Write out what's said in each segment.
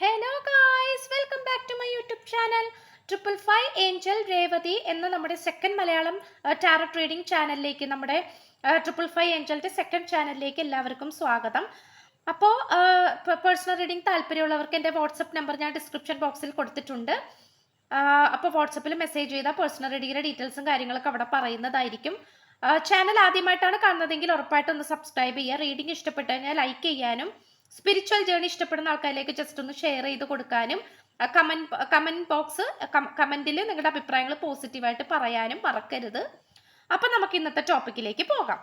Hello guys welcome back to my YouTube channel triple five angel Revathi എന്ന നമ്മുടെ second Malayalam tarot trading ചാനലിലേക്ക് നമ്മുടെ triple five ഏഞ്ചലിന്റെ second ചാനലിലേക്ക് എല്ലാവർക്കും സ്വാഗതം. അപ്പോൾ പേഴ്സണൽ റീഡിംഗ് താല്പര്യമുള്ളവർക്ക് എന്റെ വാട്സപ്പ് നമ്പർ ഞാൻ ഡിസ്ക്രിപ്ഷൻ ബോക്സിൽ കൊടുത്തിട്ടുണ്ട്. അപ്പോൾ വാട്സപ്പിൽ മെസ്സേജ് ചെയ്താൽ പേഴ്സണൽ റീഡിങ്ങിന്റെ ഡീറ്റെയിൽസും കാര്യങ്ങളൊക്കെ അവിടെ പറയുന്നതായിരിക്കും. ചാനൽ ആദ്യമായിട്ടാണ് കാണുന്നതെങ്കിൽ ഉറപ്പായിട്ടും ഒന്ന് സബ്സ്ക്രൈബ് ചെയ്യുക. റീഡിംഗ് ഇഷ്ടപ്പെട്ടു കഴിഞ്ഞാൽ ലൈക്ക് ചെയ്യാനും സ്പിരിച്വൽ ജേണി ഇഷ്ടപ്പെടുന്ന ആൾക്കാരിലേക്ക് ജസ്റ്റ് ഒന്ന് ഷെയർ ചെയ്ത് കൊടുക്കാനും കമന്റ് കമന്റ് ബോക്സ് കമന്റിൽ നിങ്ങളുടെ അഭിപ്രായങ്ങൾ പോസിറ്റീവായിട്ട് പറയാനും മറക്കരുത്. അപ്പൊ നമുക്ക് ഇന്നത്തെ ടോപ്പിക്കിലേക്ക് പോകാം.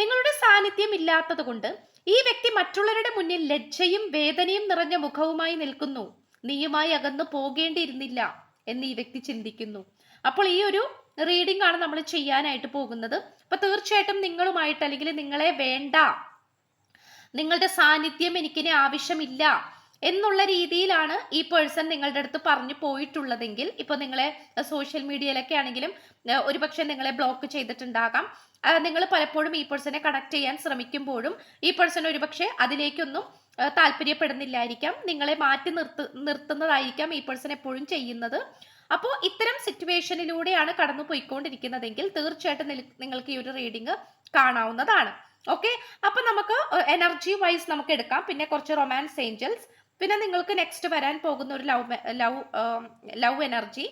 നിങ്ങളുടെ സാന്നിധ്യം ഇല്ലാത്തത് കൊണ്ട് ഈ വ്യക്തി മറ്റുള്ളവരുടെ മുന്നിൽ ലജ്ജയും വേദനയും നിറഞ്ഞ മുഖവുമായി നിൽക്കുന്നു. നീയുമായി അകന്നു പോകേണ്ടിയിരുന്നില്ല എന്ന് ഈ വ്യക്തി ചിന്തിക്കുന്നു. അപ്പോൾ ഈ ഒരു റീഡിംഗ് ആണ് നമ്മൾ ചെയ്യാനായിട്ട് പോകുന്നത്. അപ്പൊ തീർച്ചയായിട്ടും നിങ്ങളുമായിട്ട് അല്ലെങ്കിൽ നിങ്ങളെ വേണ്ട നിങ്ങളുടെ സാന്നിധ്യം എനിക്കിനി ആവശ്യമില്ല എന്നുള്ള രീതിയിലാണ് ഈ പേഴ്സൺ നിങ്ങളുടെ അടുത്ത് പറഞ്ഞു പോയിട്ടുള്ളതെങ്കിൽ ഇപ്പോൾ നിങ്ങളെ സോഷ്യൽ മീഡിയയിലൊക്കെ ആണെങ്കിലും ഒരുപക്ഷെ നിങ്ങളെ ബ്ലോക്ക് ചെയ്തിട്ടുണ്ടാകാം. നിങ്ങൾ പലപ്പോഴും ഈ പേഴ്സണെ കണക്ട് ചെയ്യാൻ ശ്രമിക്കുമ്പോഴും ഈ പേഴ്സൺ ഒരുപക്ഷെ അതിലേക്കൊന്നും താല്പര്യപ്പെടുന്നില്ലായിരിക്കാം. നിങ്ങളെ മാറ്റി നിർത്ത് നിർത്തുന്നതായിരിക്കാം ഈ പേഴ്സൺ എപ്പോഴും ചെയ്യുന്നത്. അപ്പോൾ ഇത്തരം സിറ്റുവേഷനിലൂടെയാണ് കടന്നു പോയിക്കൊണ്ടിരിക്കുന്നതെങ്കിൽ തീർച്ചയായിട്ടും നിങ്ങൾക്ക് ഈ ഒരു റീഡിങ് കാണാവുന്നതാണ്. ഓക്കെ അപ്പൊ നമുക്ക് എനർജി വൈസ് നമുക്ക് എടുക്കാം. പിന്നെ കുറച്ച് റൊമാൻസ് ഏഞ്ചൽസ് പിന്നെ നിങ്ങൾക്ക് നെക്സ്റ്റ് വരാൻ പോകുന്ന ഒരു ലവ് ലവ് ലവ് എനർജി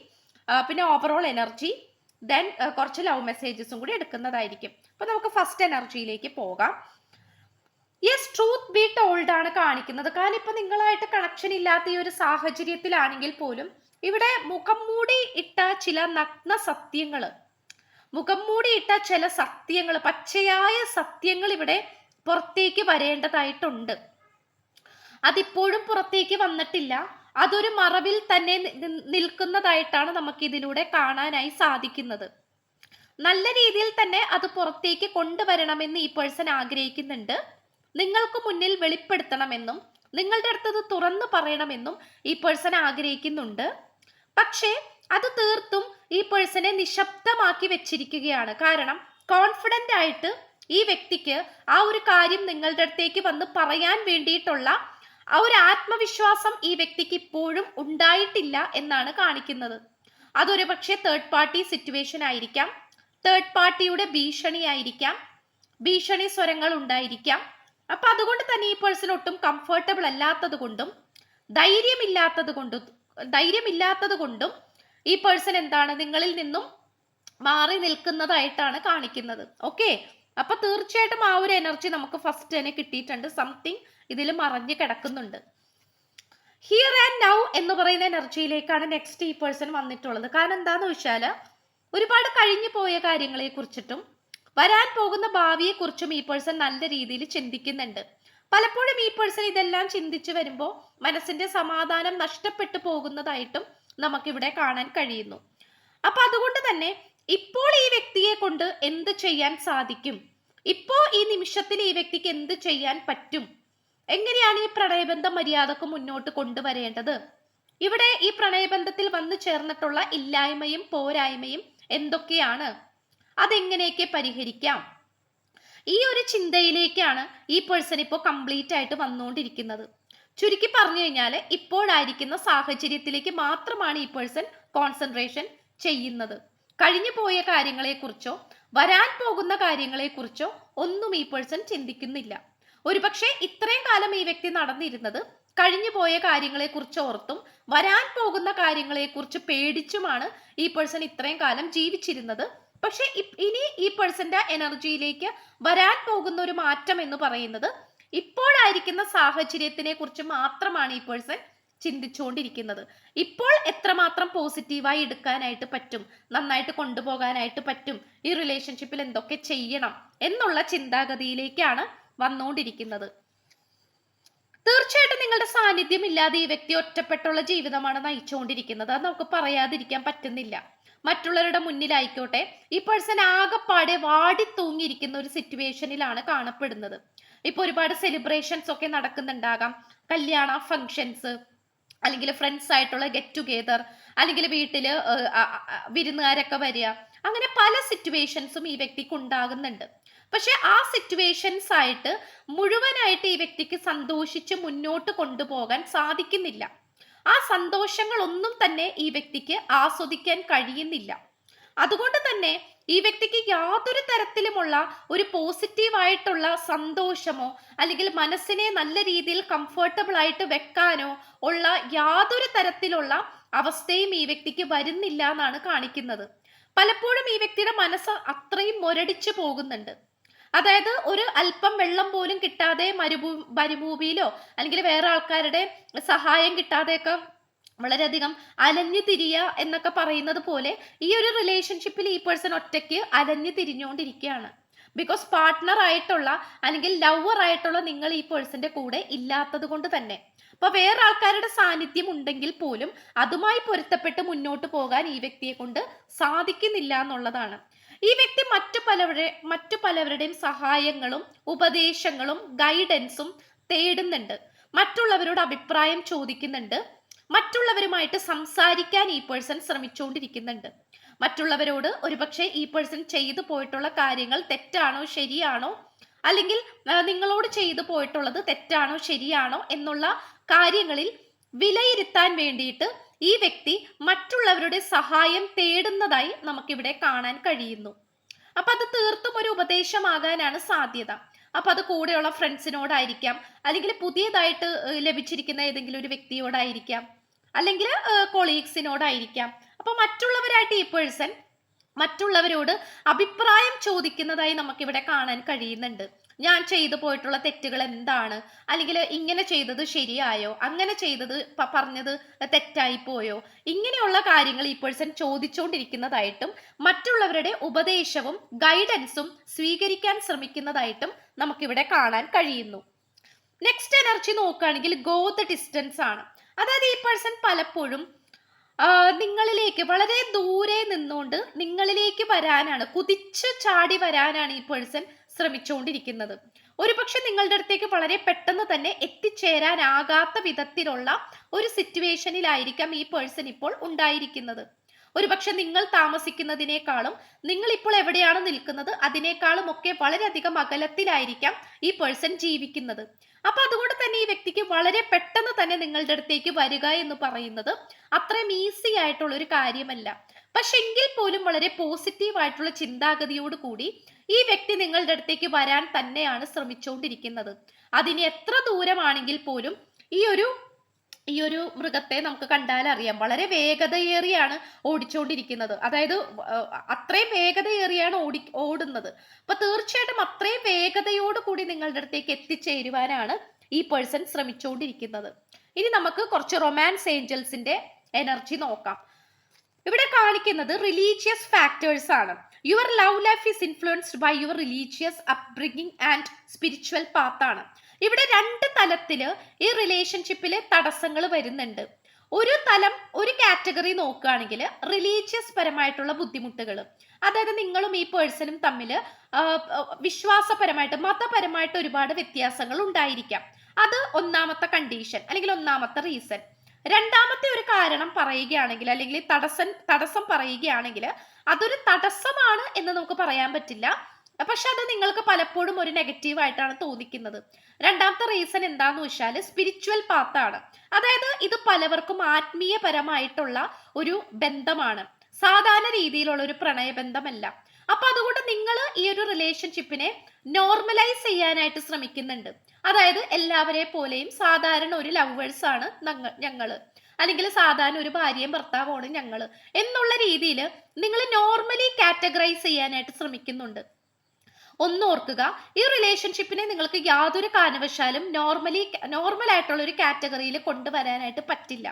പിന്നെ ഓവറോൾ എനർജി ദെൻ കുറച്ച് ലവ് മെസ്സേജസും കൂടി എടുക്കുന്നതായിരിക്കും. അപ്പൊ നമുക്ക് ഫസ്റ്റ് എനർജിയിലേക്ക് പോകാം. യെസ് ട്രൂത്ത് ബി ടോൾഡ് ആണ് കാണിക്കുന്നത്. കാരണം ഇപ്പൊ നിങ്ങളായിട്ട് കണക്ഷൻ ഇല്ലാത്ത ഈ ഒരു സാഹചര്യത്തിലാണെങ്കിൽ പോലും ഇവിടെ മുഖം മൂടി ഇട്ട ചില നഗ്ന സത്യങ്ങൾ മുഖം മൂടിയിട്ട ചില സത്യങ്ങൾ പച്ചയായ സത്യങ്ങൾ ഇവിടെ പുറത്തേക്ക് വരേണ്ടതായിട്ടുണ്ട്. അതിപ്പോഴും പുറത്തേക്ക് വന്നിട്ടില്ല. അതൊരു മറവിൽ തന്നെ നിൽക്കുന്നതായിട്ടാണ് നമുക്ക് ഇതിലൂടെ കാണാനായി സാധിക്കുന്നത്. നല്ല രീതിയിൽ തന്നെ അത് പുറത്തേക്ക് കൊണ്ടുവരണമെന്ന് ഈ പേഴ്സൺ ആഗ്രഹിക്കുന്നുണ്ട്. നിങ്ങൾക്ക് മുന്നിൽ വെളിപ്പെടുത്തണമെന്നും നിങ്ങളുടെ അടുത്തത് തുറന്നു പറയണമെന്നും ഈ പേഴ്സൺ ആഗ്രഹിക്കുന്നുണ്ട്. പക്ഷേ അത് തീർത്തും ഈ പേഴ്സണെ നിശബ്ദമാക്കി വെച്ചിരിക്കുകയാണ്. കാരണം കോൺഫിഡന്റ് ആയിട്ട് ഈ വ്യക്തിക്ക് ആ ഒരു കാര്യം നിങ്ങളുടെ അടുത്തേക്ക് വന്ന് പറയാൻ വേണ്ടിയിട്ടുള്ള ആ ഒരു ആത്മവിശ്വാസം ഈ വ്യക്തിക്ക് ഇപ്പോഴും ഉണ്ടായിട്ടില്ല എന്നാണ് കാണിക്കുന്നത്. അതൊരു പക്ഷേ തേർഡ് പാർട്ടി സിറ്റുവേഷൻ ആയിരിക്കാം. തേർഡ് പാർട്ടിയുടെ ഭീഷണി ആയിരിക്കാം. ഭീഷണി സ്വരങ്ങൾ ഉണ്ടായിരിക്കാം. അപ്പൊ അതുകൊണ്ട് തന്നെ ഈ പേഴ്സൺ ഒട്ടും കംഫർട്ടബിൾ അല്ലാത്തത് കൊണ്ടും ധൈര്യമില്ലാത്തത് കൊണ്ടും ധൈര്യമില്ലാത്തത് കൊണ്ടും ഈ പേഴ്സൺ എന്താണ്? നിങ്ങളിൽ നിന്നും മാറി നിൽക്കുന്നതായിട്ടാണ് കാണിക്കുന്നത്. ഓക്കെ അപ്പൊ തീർച്ചയായിട്ടും ആ ഒരു എനർജി നമുക്ക് ഫസ്റ്റ് തന്നെ കിട്ടിയിട്ടുണ്ട്. സംതിങ് ഇതിൽ മറഞ്ഞു കിടക്കുന്നുണ്ട്. ഹിയർ ആൻഡ് നൗ എന്ന് പറയുന്ന എനർജിയിലേക്കാണ് നെക്സ്റ്റ് ഈ പേഴ്സൺ വന്നിട്ടുള്ളത്. കാരണം എന്താന്ന് വെച്ചാൽ ഒരുപാട് കഴിഞ്ഞു പോയ കാര്യങ്ങളെ കുറിച്ചിട്ടും വരാൻ പോകുന്ന ഭാവിയെ കുറിച്ചും ഈ പേഴ്സൺ നല്ല രീതിയിൽ ചിന്തിക്കുന്നുണ്ട്. പലപ്പോഴും ഈ പേഴ്സൺ ഇതെല്ലാം ചിന്തിച്ചു വരുമ്പോൾ മനസ്സിന്റെ സമാധാനം നഷ്ടപ്പെട്ടു പോകുന്നതായിട്ടും നമുക്കിവിടെ കാണാൻ കഴിയുന്നു. അപ്പൊ അതുകൊണ്ട് തന്നെ ഇപ്പോൾ ഈ വ്യക്തിയെ കൊണ്ട് എന്ത് ചെയ്യാൻ സാധിക്കും? ഇപ്പോ ഈ നിമിഷത്തിൽ ഈ വ്യക്തിക്ക് എന്ത് ചെയ്യാൻ പറ്റും? എങ്ങനെയാണ് ഈ പ്രണയബന്ധം മര്യാദയ്ക്ക് മുന്നോട്ട് കൊണ്ടുവരേണ്ടത്? ഇവിടെ ഈ പ്രണയബന്ധത്തിൽ വന്നു ചേർന്നിട്ടുള്ള ഇല്ലായ്മയും പോരായ്മയും എന്തൊക്കെയാണ്? അതെങ്ങനെയൊക്കെ പരിഹരിക്കാം? ഈ ഒരു ചിന്തയിലേക്കാണ് ഈ പേഴ്സൺ ഇപ്പോൾ കംപ്ലീറ്റ് ആയിട്ട് വന്നുകൊണ്ടിരിക്കുന്നത്. ചുരുക്കി പറഞ്ഞു കഴിഞ്ഞാൽ ഇപ്പോഴായിരിക്കുന്ന സാഹചര്യത്തിലേക്ക് മാത്രമാണ് ഈ പേഴ്സൺ കോൺസെൻട്രേഷൻ ചെയ്യുന്നത്. കഴിഞ്ഞു പോയ കാര്യങ്ങളെക്കുറിച്ചോ വരാൻ പോകുന്ന കാര്യങ്ങളെക്കുറിച്ചോ ഒന്നും ഈ പേഴ്സൺ ചിന്തിക്കുന്നില്ല. ഒരുപക്ഷെ ഇത്രയും കാലം ഈ വ്യക്തി നടന്നിരുന്നത് കഴിഞ്ഞു പോയ കാര്യങ്ങളെക്കുറിച്ച് ഓർത്തും വരാൻ പോകുന്ന കാര്യങ്ങളെക്കുറിച്ച് പേടിച്ചുമാണ് ഈ പേഴ്സൺ ഇത്രയും കാലം ജീവിച്ചിരുന്നത്. പക്ഷെ ഇനി ഈ പേഴ്സന്റെ എനർജിയിലേക്ക് വരാൻ പോകുന്ന ഒരു മാറ്റം എന്ന് പറയുന്നത് ഇപ്പോഴായിരിക്കുന്ന സാഹചര്യത്തിനെ കുറിച്ച് മാത്രമാണ് ഈ പേഴ്സൺ ചിന്തിച്ചുകൊണ്ടിരിക്കുന്നത്. ഇപ്പോൾ എത്രമാത്രം പോസിറ്റീവായി എടുക്കാനായിട്ട് പറ്റും? നന്നായിട്ട് കൊണ്ടുപോകാനായിട്ട് പറ്റും? ഈ റിലേഷൻഷിപ്പിൽ എന്തൊക്കെ ചെയ്യണം? എന്നുള്ള ചിന്താഗതിയിലേക്കാണ് വന്നുകൊണ്ടിരിക്കുന്നത്. തീർച്ചയായിട്ടും നിങ്ങളുടെ സാന്നിധ്യം ഇല്ലാതെ ഈ വ്യക്തി ഒറ്റപ്പെട്ടുള്ള ജീവിതമാണ് നയിച്ചുകൊണ്ടിരിക്കുന്നത്. അത് നമുക്ക് പറയാതിരിക്കാൻ പറ്റുന്നില്ല. മറ്റുള്ളവരുടെ മുന്നിലായിക്കോട്ടെ. ഈ പേഴ്സൺ ആകെപ്പാടെ വാടി തൂങ്ങിയിരിക്കുന്ന ഒരു സിറ്റുവേഷനിലാണ് കാണപ്പെടുന്നത്. ഇപ്പൊ ഒരുപാട് സെലിബ്രേഷൻസ് ഒക്കെ നടക്കുന്നുണ്ടാകാം. കല്യാണ ഫങ്ഷൻസ് അല്ലെങ്കിൽ ഫ്രണ്ട്സ് ആയിട്ടുള്ള ഗെറ്റ് ടുഗെദർ അല്ലെങ്കിൽ വീട്ടിൽ വിരുന്നുകാരൊക്കെ വരിക. അങ്ങനെ പല സിറ്റുവേഷൻസും ഈ വ്യക്തിക്ക് ഉണ്ടാകുന്നുണ്ട്. പക്ഷെ ആ സിറ്റുവേഷൻസ് ആയിട്ട് മുഴുവനായിട്ട് ഈ വ്യക്തിക്ക് സന്തോഷിച്ച് മുന്നോട്ട് കൊണ്ടുപോകാൻ സാധിക്കുന്നില്ല. ആ സന്തോഷങ്ങളൊന്നും തന്നെ ഈ വ്യക്തിക്ക് ആസ്വദിക്കാൻ കഴിയുന്നില്ല. അതുകൊണ്ട് തന്നെ ഈ വ്യക്തിക്ക് യാതൊരു തരത്തിലുമുള്ള ഒരു പോസിറ്റീവായിട്ടുള്ള സന്തോഷമോ അല്ലെങ്കിൽ മനസ്സിനെ നല്ല രീതിയിൽ കംഫർട്ടബിൾ ആയിട്ട് വെക്കാനോ ഉള്ള യാതൊരു തരത്തിലുള്ള അവസ്ഥയും ഈ വ്യക്തിക്ക് വരുന്നില്ല എന്നാണ് കാണിക്കുന്നത്. പലപ്പോഴും ഈ വ്യക്തിയുടെ മനസ്സ് അത്രയും മുരടിച്ചു പോകുന്നുണ്ട്. അതായത് ഒരു അല്പം വെള്ളം പോലും കിട്ടാതെ മരുഭൂ മരുഭൂമിയിലോ അല്ലെങ്കിൽ വേറെ ആൾക്കാരുടെ സഹായം കിട്ടാതെയൊക്കെ വളരെയധികം അലഞ്ഞു തിരിയ എന്നൊക്കെ പറയുന്നത് പോലെ ഈ ഒരു റിലേഷൻഷിപ്പിൽ ഈ പേഴ്സൺ ഒറ്റയ്ക്ക് അലഞ്ഞു തിരിഞ്ഞുകൊണ്ടിരിക്കുകയാണ്. ബിക്കോസ് പാർട്ട്ണർ ആയിട്ടുള്ള അല്ലെങ്കിൽ ലവർ ആയിട്ടുള്ള നിങ്ങൾ ഈ പേഴ്സന്റെ കൂടെ ഇല്ലാത്തത് കൊണ്ട് തന്നെ. അപ്പൊ വേറെ ആൾക്കാരുടെ സാന്നിധ്യം ഉണ്ടെങ്കിൽ പോലും അതുമായി പൊരുത്തപ്പെട്ട് മുന്നോട്ട് പോകാൻ ഈ വ്യക്തിയെ കൊണ്ട് സാധിക്കുന്നില്ല എന്നുള്ളതാണ്. ഈ വ്യക്തി മറ്റു പലവരുടെ മറ്റു പലവരുടെയും സഹായങ്ങളും ഉപദേശങ്ങളും ഗൈഡൻസും തേടുന്നുണ്ട്. മറ്റുള്ളവരോട് അഭിപ്രായം ചോദിക്കുന്നുണ്ട്. മറ്റുള്ളവരുമായിട്ട് സംസാരിക്കാൻ ഈ പേഴ്സൺ ശ്രമിച്ചുകൊണ്ടിരിക്കുന്നുണ്ട്. മറ്റുള്ളവരോട് ഒരുപക്ഷെ ഈ പേഴ്സൺ ചെയ്തു പോയിട്ടുള്ള കാര്യങ്ങൾ തെറ്റാണോ ശരിയാണോ? അല്ലെങ്കിൽ നിങ്ങളോട് ചെയ്തു പോയിട്ടുള്ളത് തെറ്റാണോ ശരിയാണോ എന്നുള്ള കാര്യങ്ങളിൽ വിലയിരുത്താൻ വേണ്ടിയിട്ട് ഈ വ്യക്തി മറ്റുള്ളവരുടെ സഹായം തേടുന്നതായി നമുക്കിവിടെ കാണാൻ കഴിയുന്നു. അപ്പൊ അത് തീർത്തും ഒരു ഉപദേശമാകാനാണ് സാധ്യത. അപ്പൊ അത് കൂടെയുള്ള ഫ്രണ്ട്സിനോടായിരിക്കാം. അല്ലെങ്കിൽ പുതിയതായിട്ട് ലഭിച്ചിരിക്കുന്ന ഏതെങ്കിലും ഒരു വ്യക്തിയോടായിരിക്കാം. അല്ലെങ്കിൽ കൊളീഗ്സിനോടായിരിക്കാം അപ്പൊ മറ്റുള്ളവരായിട്ട് ഈ പേഴ്സൺ മറ്റുള്ളവരോട് അഭിപ്രായം ചോദിക്കുന്നതായി നമുക്കിവിടെ കാണാൻ കഴിയുന്നുണ്ട്. ഞാൻ ചെയ്തു പോയിട്ടുള്ള തെറ്റുകൾ എന്താണ്? അല്ലെങ്കിൽ ഇങ്ങനെ ചെയ്തത് ശരിയായോ? അങ്ങനെ ചെയ്തത് പറഞ്ഞത് തെറ്റായി പോയോ? ഇങ്ങനെയുള്ള കാര്യങ്ങൾ ഈ പേഴ്സൺ ചോദിച്ചുകൊണ്ടിരിക്കുന്നതായിട്ടും മറ്റുള്ളവരുടെ ഉപദേശവും ഗൈഡൻസും സ്വീകരിക്കാൻ ശ്രമിക്കുന്നതായിട്ടും നമുക്കിവിടെ കാണാൻ കഴിയുന്നു. നെക്സ്റ്റ് എനർജി നോക്കുകയാണെങ്കിൽ ഗോ ദ ഡിസ്റ്റൻസ് ആണ്. അതായത് ഈ പേഴ്സൺ പലപ്പോഴും നിങ്ങളിലേക്ക് വളരെ ദൂരെ നിന്നുകൊണ്ട് നിങ്ങളിലേക്ക് വരാനാണ് കുതിച്ച് ചാടി വരാനാണ് ഈ പേഴ്സൺ ശ്രമിച്ചുകൊണ്ടിരിക്കുന്നത്. ഒരുപക്ഷെ നിങ്ങളുടെ അടുത്തേക്ക് വളരെ പെട്ടെന്ന് തന്നെ എത്തിച്ചേരാനാകാത്ത വിധത്തിലുള്ള ഒരു സിറ്റുവേഷനിലായിരിക്കാം ഈ പേഴ്സൺ ഇപ്പോൾ ഉണ്ടായിരിക്കുന്നത്. ഒരുപക്ഷെ നിങ്ങൾ താമസിക്കുന്നതിനേക്കാളും നിങ്ങൾ ഇപ്പോൾ എവിടെയാണ് നിൽക്കുന്നത് അതിനേക്കാളും ഒക്കെ വളരെയധികം അകലത്തിലായിരിക്കാം ഈ പേഴ്സൺ ജീവിക്കുന്നത്. അപ്പൊ അതുകൊണ്ട് തന്നെ ഈ വ്യക്തിക്ക് വളരെ പെട്ടെന്ന് തന്നെ നിങ്ങളുടെ അടുത്തേക്ക് വരിക എന്ന് പറയുന്നത് അത്രയും ഈസി ആയിട്ടുള്ള ഒരു കാര്യമല്ല. പക്ഷെ എങ്കിൽ പോലും വളരെ പോസിറ്റീവ് ആയിട്ടുള്ള ചിന്താഗതിയോട് കൂടി ഈ വ്യക്തി നിങ്ങളുടെ അടുത്തേക്ക് വരാൻ തന്നെയാണ് ശ്രമിച്ചുകൊണ്ടിരിക്കുന്നത്. അതിന് എത്ര ദൂരമാണെങ്കിൽ പോലും ഈ ഒരു ഈ ഒരു മൃഗത്തെ നമുക്ക് കണ്ടാൽ അറിയാം. വളരെ വേഗതയേറിയാണ് ഓടിച്ചുകൊണ്ടിരിക്കുന്നത് അതായത് അത്രയും വേഗതയേറിയാണ് ഓടി ഓടുന്നത്. അപ്പൊ തീർച്ചയായിട്ടും അത്രയും വേഗതയോട് കൂടി നിങ്ങളുടെ അടുത്തേക്ക് എത്തിച്ചേരുവാനാണ് ഈ പേഴ്സൺ ശ്രമിച്ചുകൊണ്ടിരിക്കുന്നത് ഇനി നമുക്ക് കുറച്ച് റൊമാൻസ് ഏഞ്ചൽസിന്റെ എനർജി നോക്കാം. ഇവിടെ കാണിക്കുന്നത് റിലീജിയസ് ഫാക്ടേഴ്സ് ആണ്. Your love life is influenced by your religious upbringing and spiritual പാത്താണ്. ഇവിടെ രണ്ട് തലത്തിൽ ഈ റിലേഷൻഷിപ്പിലെ തടസ്സങ്ങൾ വരുന്നുണ്ട്. ഒരു തലം ഒരു കാറ്റഗറി നോക്കുകയാണെങ്കിൽ റിലീജിയസ് പരമായിട്ടുള്ള ബുദ്ധിമുട്ടുകൾ അതായത് നിങ്ങളും ഈ പേഴ്സണും തമ്മിൽ വിശ്വാസപരമായിട്ട് മതപരമായിട്ട് ഒരുപാട് വ്യത്യാസങ്ങൾ ഉണ്ടായിരിക്കാം. അത് ഒന്നാമത്തെ കണ്ടീഷൻ അല്ലെങ്കിൽ ഒന്നാമത്തെ റീസൺ രണ്ടാമത്തെ ഒരു കാരണം പറയുകയാണെങ്കിൽ അല്ലെങ്കിൽ തടസ്സം തടസ്സം പറയുകയാണെങ്കിൽ അതൊരു തടസ്സമാണ് എന്ന് നമുക്ക് പറയാൻ പറ്റില്ല. പക്ഷെ അത് നിങ്ങൾക്ക് പലപ്പോഴും ഒരു നെഗറ്റീവ് ആയിട്ടാണ് തോന്നിക്കുന്നത്. രണ്ടാമത്തെ റീസൺ എന്താന്ന് വെച്ചാൽ സ്പിരിച്വൽ പാത്താണ് അതായത് ഇത് പലവർക്കും ആത്മീയപരമായിട്ടുള്ള ഒരു ബന്ധമാണ്. സാധാരണ രീതിയിലുള്ള ഒരു പ്രണയബന്ധമല്ല. അപ്പൊ അതുകൊണ്ട് നിങ്ങൾ ഈ ഒരു റിലേഷൻഷിപ്പിനെ നോർമലൈസ് ചെയ്യാനായിട്ട് ശ്രമിക്കുന്നുണ്ട്. അതായത് എല്ലാവരെ പോലെയും സാധാരണ ഒരു ലവേഴ്സ് ആണ് ഞങ്ങ- ഞങ്ങൾ. അല്ലെങ്കിൽ സാധാരണ ഒരു ഭാര്യയും ഭർത്താവുമാണ് ഞങ്ങൾ. എന്നുള്ള രീതിയിൽ നിങ്ങൾ നോർമലി കാറ്റഗറൈസ് ചെയ്യാനായിട്ട് ശ്രമിക്കുന്നുണ്ട്. ഒന്നോർക്കുക. ഈ റിലേഷൻഷിപ്പിനെ നിങ്ങൾക്ക് യാതൊരു കാരണവശാലും നോർമലി നോർമൽ ആയിട്ടുള്ള ഒരു കാറ്റഗറിയിൽ കൊണ്ടുവരാനായിട്ട് പറ്റില്ല.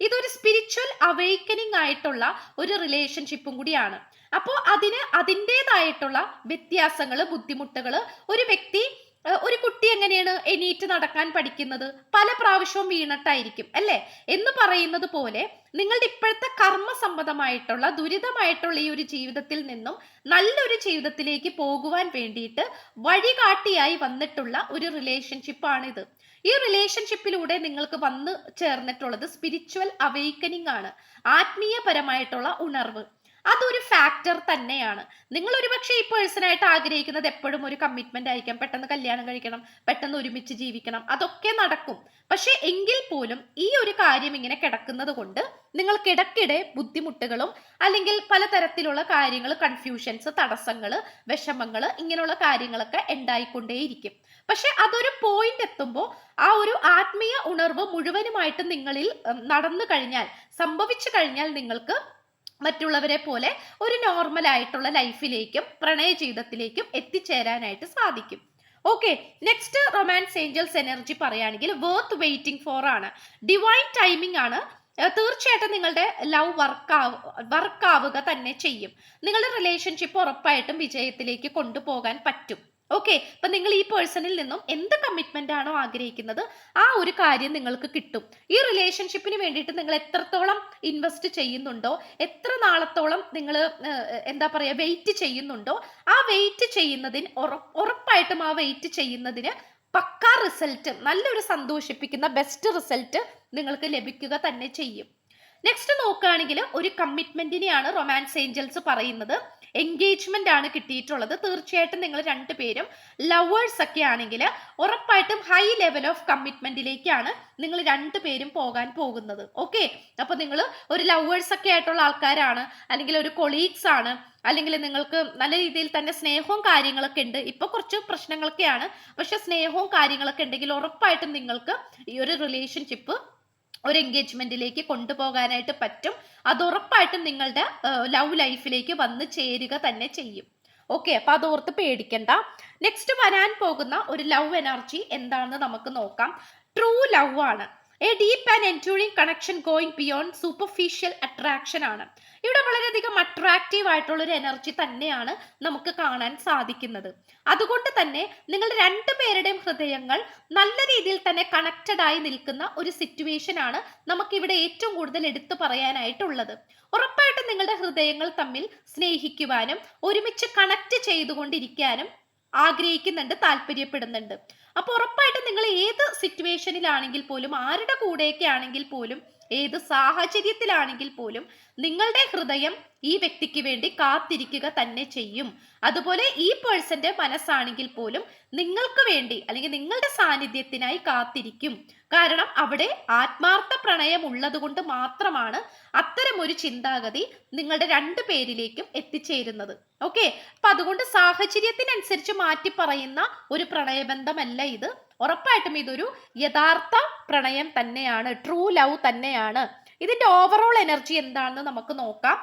ഇതൊരു സ്പിരിച്വൽ അവേക്കനിങ് ആയിട്ടുള്ള ഒരു റിലേഷൻഷിപ്പും കൂടിയാണ്. അപ്പോൾ അതിന് അതിന്റെതായിട്ടുള്ള വ്യത്യാസങ്ങൾ ബുദ്ധിമുട്ടുകൾ ഒരു വ്യക്തി ഒരു കുട്ടി എങ്ങനെയാണ് എണീറ്റ് നടക്കാൻ പഠിക്കുന്നത്? പല പ്രാവശ്യവും വീണിട്ടായിരിക്കും അല്ലേ? എന്ന് പറയുന്നത് പോലെ നിങ്ങളുടെ ഇപ്പോഴത്തെ കർമ്മ സംബന്ധമായിട്ടുള്ള ദുരിതമായിട്ടുള്ള ഈ ഒരു ജീവിതത്തിൽ നിന്നും നല്ലൊരു ജീവിതത്തിലേക്ക് പോകുവാൻ വേണ്ടിയിട്ട് വഴികാട്ടിയായി വന്നിട്ടുള്ള ഒരു റിലേഷൻഷിപ്പാണിത് ഈ റിലേഷൻഷിപ്പിലൂടെ നിങ്ങൾക്ക് വന്ന് ചേർന്നിട്ടുള്ളത് സ്പിരിച്വൽ അവൈക്കനിങ് ആണ്. ആത്മീയപരമായിട്ടുള്ള ഉണർവ്. അതൊരു ഫാക്ടർ തന്നെയാണ്. നിങ്ങൾ ഒരു ഒരുപക്ഷെ ഈ പേഴ്സണായിട്ട് ആഗ്രഹിക്കുന്നത് എപ്പോഴും ഒരു കമ്മിറ്റ്മെന്റ് ആയിരിക്കാം. പെട്ടെന്ന് കല്യാണം കഴിക്കണം പെട്ടെന്ന് ഒരുമിച്ച് ജീവിക്കണം അതൊക്കെ നടക്കും. പക്ഷെ എങ്കിൽ പോലും ഈ ഒരു കാര്യം ഇങ്ങനെ കിടക്കുന്നത് കൊണ്ട് നിങ്ങൾക്കിടയ്ക്കിടെ ബുദ്ധിമുട്ടുകളും അല്ലെങ്കിൽ പലതരത്തിലുള്ള കാര്യങ്ങൾ കൺഫ്യൂഷൻസ് തടസ്സങ്ങൾ വിഷമങ്ങൾ ഇങ്ങനെയുള്ള കാര്യങ്ങളൊക്കെ ഉണ്ടായിക്കൊണ്ടേയിരിക്കും. പക്ഷെ അതൊരു പോയിന്റ് എത്തുമ്പോൾ ആ ഒരു ആത്മീയ ഉണർവ് മുഴുവനുമായിട്ട് നിങ്ങളിൽ നടന്നു കഴിഞ്ഞാൽ സംഭവിച്ചു കഴിഞ്ഞാൽ നിങ്ങൾക്ക് മറ്റുള്ളവരെ പോലെ ഒരു നോർമൽ ആയിട്ടുള്ള ലൈഫിലേക്കും പ്രണയ ജീവിതത്തിലേക്കും എത്തിച്ചേരാനായിട്ട് സാധിക്കും. Okay next romance angels energy പറയുകയാണെങ്കിൽ വർത്ത് വെയിറ്റിംഗ് ഫോർ ആണ്. ഡിവൈൻ ടൈമിംഗ് ആണ്. തീർച്ചയായിട്ടും നിങ്ങളുടെ ലവ് വർക്ക് വർക്കാവുക തന്നെ ചെയ്യും. നിങ്ങളുടെ റിലേഷൻഷിപ്പ് ഉറപ്പായിട്ടും വിജയത്തിലേക്ക് കൊണ്ടുപോകാൻ പറ്റും. ഓക്കെ അപ്പൊ നിങ്ങൾ ഈ പേഴ്സണിൽ നിന്നും എന്ത് കമ്മിറ്റ്മെന്റ് ആണോ ആഗ്രഹിക്കുന്നത് ആ ഒരു കാര്യം നിങ്ങൾക്ക് കിട്ടും. ഈ റിലേഷൻഷിപ്പിന് വേണ്ടിയിട്ട് നിങ്ങൾ എത്രത്തോളം ഇൻവെസ്റ്റ് ചെയ്യുന്നുണ്ടോ എത്ര നാളത്തോളം നിങ്ങൾ എന്താ പറയുക വെയിറ്റ് ചെയ്യുന്നുണ്ടോ ആ വെയിറ്റ് ചെയ്യുന്നതിന് ഉറപ്പായിട്ടും ആ വെയിറ്റ് ചെയ്യുന്നതിന് പക്കാ റിസൾട്ട് നല്ലൊരു സന്തോഷിപ്പിക്കുന്ന ബെസ്റ്റ് റിസൾട്ട് നിങ്ങൾക്ക് ലഭിക്കുക തന്നെ ചെയ്യും. നെക്സ്റ്റ് നോക്കുകയാണെങ്കിൽ ഒരു കമ്മിറ്റ്മെന്റിനെയാണ് റൊമാൻസ് ഏഞ്ചൽസ് പറയുന്നത്. എൻഗേജ്മെന്റ് ആണ് കിട്ടിയിട്ടുള്ളത്. തീർച്ചയായിട്ടും നിങ്ങൾ രണ്ടുപേരും ലവേഴ്സ് ഒക്കെ ആണെങ്കിൽ ഉറപ്പായിട്ടും ഹൈ ലെവൽ ഓഫ് കമ്മിറ്റ്മെന്റിലേക്കാണ് നിങ്ങൾ രണ്ടുപേരും പോകാൻ പോകുന്നത്. ഓക്കെ അപ്പൊ നിങ്ങൾ ഒരു ലവേഴ്സ് ഒക്കെ ആയിട്ടുള്ള ആൾക്കാരാണ് അല്ലെങ്കിൽ ഒരു കൊളീഗ്സ് ആണ് അല്ലെങ്കിൽ നിങ്ങൾക്ക് നല്ല രീതിയിൽ തന്നെ സ്നേഹവും കാര്യങ്ങളൊക്കെ ഉണ്ട്. ഇപ്പൊ കുറച്ച് പ്രശ്നങ്ങളൊക്കെയാണ്. പക്ഷെ സ്നേഹവും കാര്യങ്ങളൊക്കെ ഉണ്ടെങ്കിൽ ഉറപ്പായിട്ടും നിങ്ങൾക്ക് ഈ ഒരു റിലേഷൻഷിപ്പ് ഒരു എൻഗേജ്മെന്റിലേക്ക് കൊണ്ടുപോകാനായിട്ട് പറ്റും. അത് ഉറപ്പായിട്ടും നിങ്ങളുടെ ലവ് ലൈഫിലേക്ക് വന്ന് ചേരുക തന്നെ ചെയ്യും. ഓക്കെ അപ്പൊ അത് ഓർത്ത് പേടിക്കണ്ട. നെക്സ്റ്റ് വരാൻ പോകുന്ന ഒരു ലവ് എനർജി എന്താണെന്ന് നമുക്ക് നോക്കാം. ട്രൂ ലവ് ആണ്. A deep and enduring connection going beyond superficial attraction ആണ്. ഇവിടെ വളരെയധികം അട്രാക്റ്റീവ് ആയിട്ടുള്ള ഒരു എനർജി തന്നെയാണ് നമുക്ക് കാണാൻ സാധിക്കുന്നത്. അതുകൊണ്ട് തന്നെ നിങ്ങളുടെ രണ്ടുപേരുടെയും ഹൃദയങ്ങൾ നല്ല രീതിയിൽ തന്നെ കണക്റ്റഡ് ആയി നിൽക്കുന്ന ഒരു സിറ്റുവേഷൻ ആണ് നമുക്ക് ഇവിടെ ഏറ്റവും കൂടുതൽ എടുത്തു പറയാനായിട്ടുള്ളത്. ഉറപ്പായിട്ടും നിങ്ങളുടെ ഹൃദയങ്ങൾ തമ്മിൽ സ്നേഹിക്കുവാനും ഒരുമിച്ച് കണക്ട് ചെയ്തുകൊണ്ടിരിക്കാനും ആഗ്രഹിക്കുന്നുണ്ട് താല്പര്യപ്പെടുന്നുണ്ട്. അപ്പൊ ഉറപ്പായിട്ടും നിങ്ങൾ ഏത് സിറ്റുവേഷനിലാണെങ്കിൽ പോലും ആരുടെ കൂടെയൊക്കെ ആണെങ്കിൽ പോലും ഏത് സാഹചര്യത്തിലാണെങ്കിൽ പോലും നിങ്ങളുടെ ഹൃദയം ഈ വ്യക്തിക്ക് വേണ്ടി കാത്തിരിക്കുക തന്നെ ചെയ്യും. അതുപോലെ ഈ പേഴ്സന്റെ മനസ്സാണെങ്കിൽ പോലും നിങ്ങൾക്ക് വേണ്ടി അല്ലെങ്കിൽ നിങ്ങളുടെ സാന്നിധ്യത്തിനായി കാത്തിരിക്കും. കാരണം അവിടെ ആത്മാർത്ഥ പ്രണയം ഉള്ളതുകൊണ്ട് മാത്രമാണ് അത്തരം ഒരു ചിന്താഗതി നിങ്ങളുടെ രണ്ടു പേരിലേക്കും എത്തിച്ചേരുന്നത്. ഓക്കെ? അപ്പൊ അതുകൊണ്ട് സാഹചര്യത്തിനനുസരിച്ച് മാറ്റി പറയുന്ന ഒരു പ്രണയബന്ധമല്ല ഇത്. ഉറപ്പായിട്ടും ഇതൊരു യഥാർത്ഥ പ്രണയം തന്നെയാണ്. ട്രൂ ലവ് തന്നെയാണ്. ഇതിന്റെ ഓവറോൾ എനർജി എന്താണെന്ന് നമുക്ക് നോക്കാം.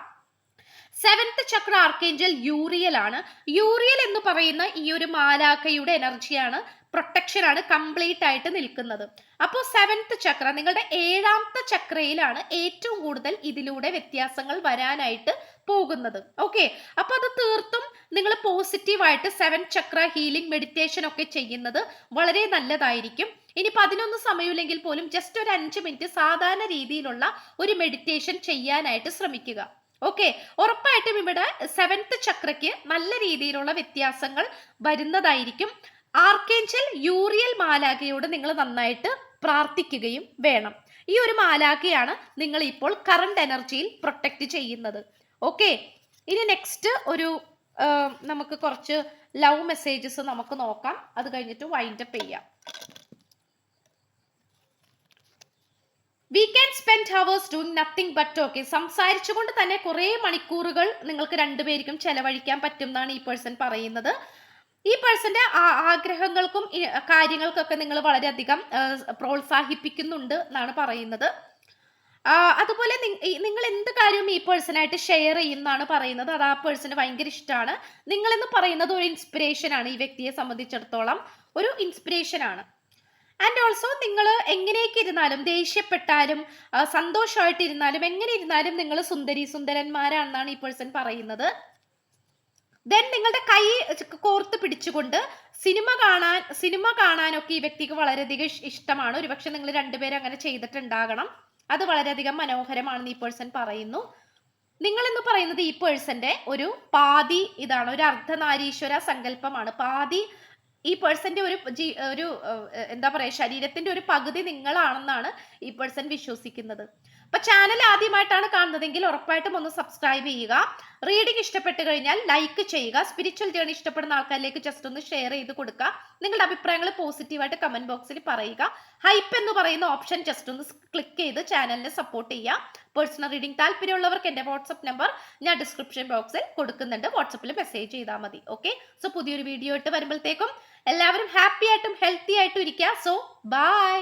സെവൻത് ചക്ര ആർക്കേഞ്ചൽ യൂറിയൽ ആണ്. യൂറിയൽ എന്ന് പറയുന്ന ഈ ഒരു മാലാഖയുടെ എനർജിയാണ് പ്രൊട്ടക്ഷൻ ആണ് കംപ്ലീറ്റ് ആയിട്ട് നിൽക്കുന്നത്. അപ്പോൾ സെവൻത്ത് ചക്ര നിങ്ങളുടെ ഏഴാമത്തെ ചക്രയിലാണ് ഏറ്റവും കൂടുതൽ ഇതിലൂടെ വ്യത്യാസങ്ങൾ വരാനായിട്ട് പോകുന്നത്. ഓക്കെ അപ്പൊ അത് തീർത്തും നിങ്ങൾ പോസിറ്റീവായിട്ട് സെവൻ ചക്ര ഹീലിംഗ് മെഡിറ്റേഷൻ ഒക്കെ ചെയ്യുന്നത് വളരെ നല്ലതായിരിക്കും. ഇനിയിപ്പോൾ പതിനൊന്ന് സമയമില്ലെങ്കിൽ പോലും ജസ്റ്റ് ഒരു അഞ്ച് മിനിറ്റ് സാധാരണ രീതിയിലുള്ള ഒരു മെഡിറ്റേഷൻ ചെയ്യാനായിട്ട് ശ്രമിക്കുക. ഓക്കെ ഉറപ്പായിട്ടും ഇവിടെ സെവൻത്ത് ചക്രയ്ക്ക് നല്ല രീതിയിലുള്ള വ്യത്യാസങ്ങൾ വരുന്നതായിരിക്കും. ആർക്കേഞ്ചൽ യൂറിയൽ മാലാഖയോട് നിങ്ങൾ നന്നായിട്ട് പ്രാർത്ഥിക്കുകയും വേണം. ഈ ഒരു മാലാഖയാണ് നിങ്ങൾ ഇപ്പോൾ കറണ്ട് എനർജിയിൽ പ്രൊട്ടക്റ്റ് ചെയ്യുന്നത്. ഓക്കെ ഇനി നെക്സ്റ്റ് ഒരു നമുക്ക് കുറച്ച് ലവ് മെസ്സേജസ് നമുക്ക് നോക്കാം. അത് കഴിഞ്ഞിട്ട് വൈൻഡപ്പ് ചെയ്യാം. We can spend hours doing nothing but okay സംസാരിച്ചുകൊണ്ട് തന്നെ കുറേ മണിക്കൂറുകൾ നിങ്ങൾക്ക് രണ്ടുപേർക്കും ചെലവഴിക്കാൻ പറ്റും എന്നാണ് ഈ പേഴ്സൺ പറയുന്നത്. ഈ പേഴ്സന്റെ ആഗ്രഹങ്ങൾക്കും കാര്യങ്ങൾക്കൊക്കെ നിങ്ങൾ വളരെയധികം പ്രോത്സാഹിപ്പിക്കുന്നുണ്ട് എന്നാണ് പറയുന്നത്. അതുപോലെ നിങ്ങൾ എന്ത് കാര്യവും ഈ പേഴ്സണായിട്ട് ഷെയർ ചെയ്യുന്നതാണ് പറയുന്നത്. അത് ആ പേഴ്സണ് ഭയങ്കര ഇഷ്ടമാണ്. നിങ്ങളെന്ന് പറയുന്നത് ഒരു ഇൻസ്പിറേഷൻ ആണ് ഈ വ്യക്തിയെ സംബന്ധിച്ചിടത്തോളം. ഒരു ഇൻസ്പിറേഷൻ ആണ്. ആൻഡ് ഓൾസോ നിങ്ങൾ എങ്ങനെയൊക്കെ ഇരുന്നാലും ദേഷ്യപ്പെട്ടാലും സന്തോഷമായിട്ടിരുന്നാലും എങ്ങനെ ഇരുന്നാലും നിങ്ങൾ സുന്ദരി സുന്ദരന്മാരാണെന്നാണ് ഈ പേഴ്സൺ പറയുന്നത്. ദെൻ നിങ്ങളുടെ കൈ കോർത്ത് പിടിച്ചുകൊണ്ട് സിനിമ കാണാൻ സിനിമ കാണാനൊക്കെ ഈ വ്യക്തിക്ക് വളരെയധികം ഇഷ്- ഇഷ്ടമാണ്. ഒരുപക്ഷെ നിങ്ങൾ രണ്ടുപേരും അങ്ങനെ ചെയ്തിട്ടുണ്ടാകണം. അത് വളരെയധികം മനോഹരമാണെന്ന് ഈ പേഴ്സൺ പറയുന്നു. നിങ്ങൾ എന്ന് പറയുന്നത് ഈ പേഴ്സന്റെ ഒരു പാതി ഇതാണ്. ഒരു അർദ്ധനാരീശ്വര സങ്കല്പമാണ്. പാതി ഈ പേഴ്സന്റെ ഒരു ഒരു എന്താ പറയാ ശരീരത്തിന്റെ ഒരു പകുതി നിങ്ങളാണെന്നാണ് ഈ പേഴ്സൺ വിശ്വസിക്കുന്നത്. അപ്പൊ ചാനൽ ആദ്യമായിട്ടാണ് കാണുന്നതെങ്കിൽ ഉറപ്പായിട്ടും ഒന്ന് സബ്സ്ക്രൈബ് ചെയ്യുക. റീഡിംഗ് ഇഷ്ടപ്പെട്ട് കഴിഞ്ഞാൽ ലൈക്ക് ചെയ്യുക. സ്പിരിച്വൽ ജേണി ഇഷ്ടപ്പെടുന്ന ആൾക്കാരിലേക്ക് ജസ്റ്റ് ഒന്ന് ഷെയർ ചെയ്ത് കൊടുക്കുക. നിങ്ങളുടെ അഭിപ്രായങ്ങൾ പോസിറ്റീവായിട്ട് കമന്റ് ബോക്സിൽ പറയുക. ഹൈപ്പ് എന്ന് പറയുന്ന ഓപ്ഷൻ ജസ്റ്റ് ഒന്ന് ക്ലിക്ക് ചെയ്ത് ചാനലിനെ സപ്പോർട്ട് ചെയ്യുക. പേഴ്സണൽ റീഡിംഗ് താല്പര്യമുള്ളവർക്ക് എന്റെ വാട്സപ്പ് നമ്പർ ഞാൻ ഡിസ്ക്രിപ്ഷൻ ബോക്സിൽ കൊടുക്കുന്നുണ്ട്. വാട്സപ്പിൽ മെസ്സേജ് ചെയ്താൽ മതി. ഓക്കെ സോ പുതിയൊരു വീഡിയോ ഇട്ട് വരുമ്പോഴത്തേക്കും എല്ലാവരും ഹാപ്പി ആയിട്ടും ഹെൽത്തി ആയിട്ടും ഇരിക്കുക സോ ബൈ